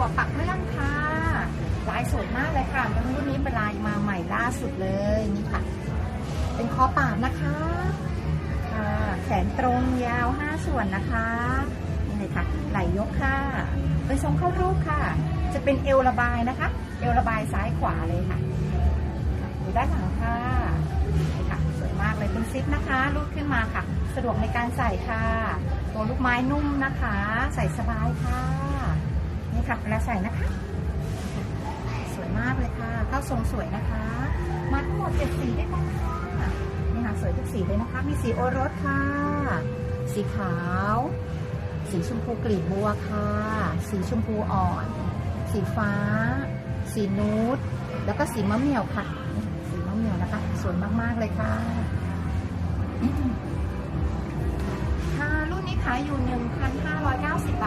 ถั่วปักเรื่องค่ะลายสวยมากเลยค่ะแล้วรุ่นนี้เป็นลายมาใหม่ล่าสุดเลยนี่ค่ะ เป็นคอปามนะคะแขนตรงยาวห้าส่วนนะคะนี่เลยค่ะไหลยกค่ะเป็นทรงเข้ารูปค่ะ จะเป็นเอวระบายนะคะ เอวระบายซ้ายขวาเลยค่ะดูด้านหลังค่ะนี่ค่ะ สวยมากเลยเป็นซิปนะคะรูดขึ้นมาค่ะ สะดวกในการใส่ค่ะ ตัวลูกไม้นุ่มนะคะ ใส่สบายค่ะ นี่ค่ะเวลาใส่นะคะ สวยมากเลยค่ะ เข้าทรงสวยนะคะ มาทั้งหมดเจ็ดสีด้วยกันค่ะนี่ค่ะสวยทุกสีเลยนะคะ มีสีโอรสค่ะ สีขาว สีชมพูกลีบบัวค่ะ สีชมพูอ่อน สีฟ้า สีนูดแล้วก็สีมะเหมี่ยวค่ะ สีมะเหมี่ยวนะคะ สวยมากๆเลยค่ะค่ะรุ่นนี้ขายอยู่ 1,590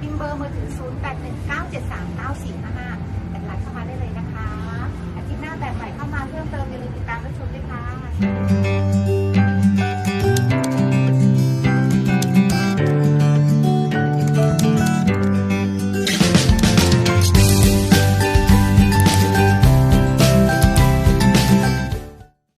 พิมพ์เบอร์มือถือ 0819739455